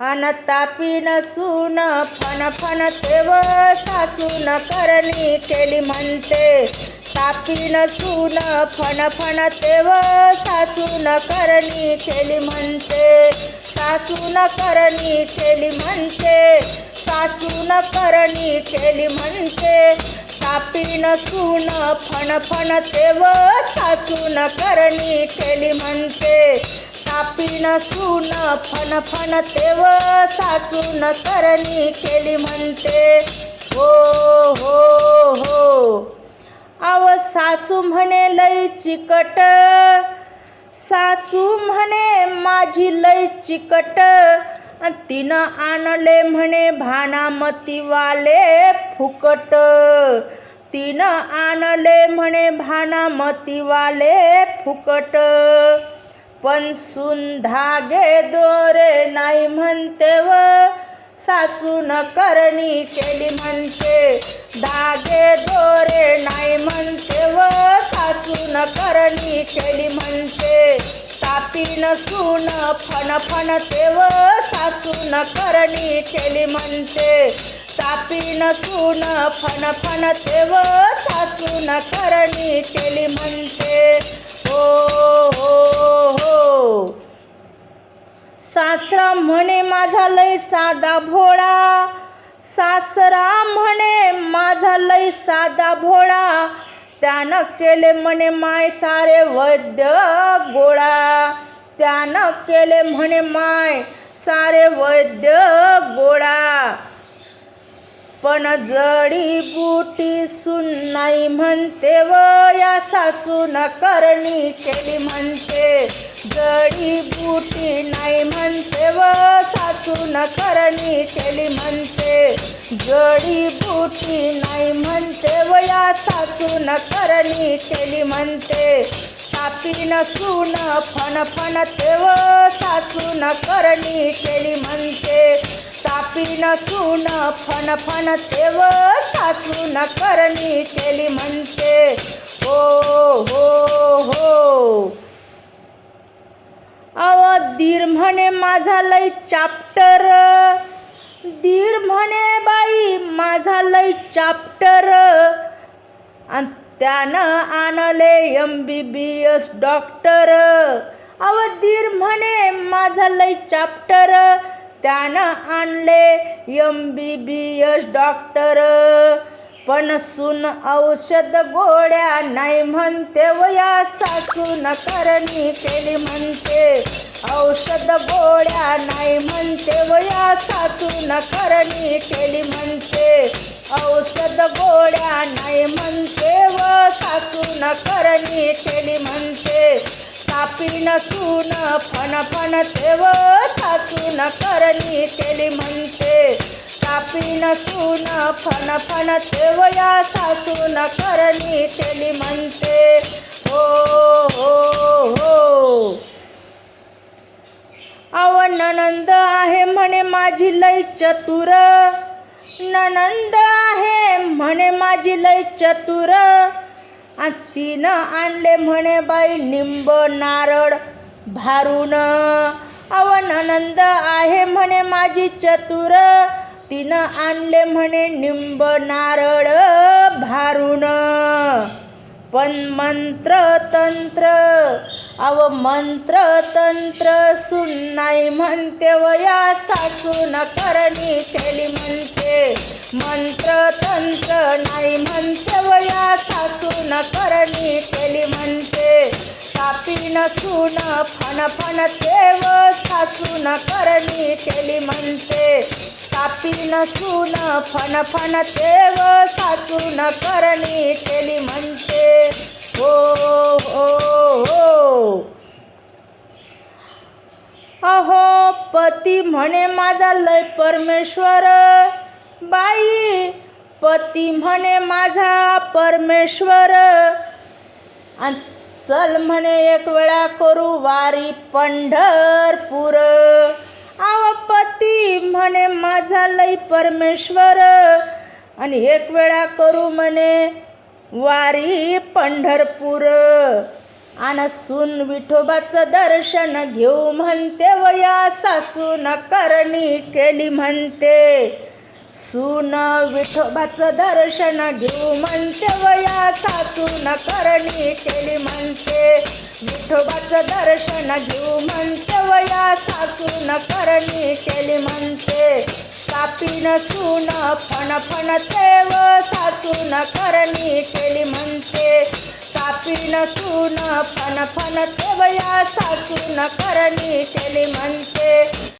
अन तापी नसून fun fun तेव सासून करणी केली म्हणते. तापी नसून फन फन तेव सासून करणी केली म्हणते. सासून करणी केली म्हणते. सासून करणी केली म्हणते. तापी नसून फन फन तेव सासून करणी केली म्हणते. तापी सून फन फन तेव सासून करणी केली म्हणते. हो हो हो. अव सासू म्हणे लई चिकट. सासू म्हणे माझी लई चिकट. तिनं आणले म्हणे भानामतीवाले फुकट. तिनं आणले म्हणे भानामतीवाले फुकट. पण सुन धागे दोरे नाही म्हणते व. सासून करणी केली म्हणते. धागे दोरे नाही म्हणते व. सासून करणी केली म्हणते. तापीन सून फन फन व. सासून करणी केली म्हणते. तापीन सून फन फन तेव सासून करणी केली म्हणते. हो हो. सासरा म्हणे माझा लय साधा भोळा. सासरा म्हणे माझा लय साधा भोळा. त्यानं केले म्हणे माय सारे वैद्य गोळा. त्यानं केले म्हणे माय सारे वैद्य गोळा. पण जडी बुटी सुन नाही म्हणते व या सासून करणी केली म्हणते. जडी बुटी नाही म्हणते व सासून करणी केली म्हणते. जडी बुटी नाही म्हणते व या सासून करणी केली म्हणते. तापीन सून फन फन व सासून करणी केली म्हणते. सापीन सून फन फन व सासून करणी केली म्हणते. हो हो. हो अव दीर म्हणे माझा लय चाप्टर दीर म्हणे बाई माझा लय चाप्टर आणि त्यानं आणले M B B S doctor अव दीर म्हणे माझा लय चाप्टर त्यानं आणले M B B S doctor पण सून औषध गोळ्या नाही म्हणते वया सासू सासून करणी केली म्हणते. औषध गोळ्या नाही म्हणते वया सासू सासून करणी केली म्हणते. औषध गोळ्या नाही म्हणते व सासून करणी केली म्हणते. तापीन सून फन फन तेव सासून करणी केली म्हणते. पिन सून फन फन ठेवया सासून करणी केली म्हणते. हो हो हो. अव ननंद आहे म्हणे माझी लय चतुर. ननंद आहे म्हणे माझी लय चतुर. आणि तिनं आणले म्हणे बाई निंब नारळ भारून. अव ननंद आहे म्हणे माझी चतुर. तिनं आणले म्हणे निंब नारळ भारुण. पण मंत्र तंत्र अव मंत्र तंत्र सुन नाही म्हणते वया सासून करणी तेली म्हणते. मंत्र तंत्र नाही म्हणते वया सासून करणी तेली म्हणते. तापीन सून फन फन तेव सासून करणी केली म्हणते. तापीन सून फन फन तेव सासून करणी केली म्हणते. हो हो हो. अहो पती म्हणे माझा लय परमेश्वर. बाई पती म्हणे माझा परमेश्वर. आणि चल म्हणे एक वेळा करू वारी पंढरपूर. आव पती म्हणे माझा लई परमेश्वर. आणि एक वेळा करू म्हणे वारी पंढरपूर. आणि सून विठोबाचं दर्शन घेऊ म्हणते वया सासून करणी केली म्हणते. सून विठोबाचं दर्शन घेऊ म्हणते वया सासून करणी केली म्हणते. विठोबाचं दर्शन घेऊ म्हणते वया सासून करणी केली म्हणते. कापीन सून फण फण तेव सासून करणी केली म्हणते. कापीन सून फण फण तेवया सासून करणी केली म्हणते.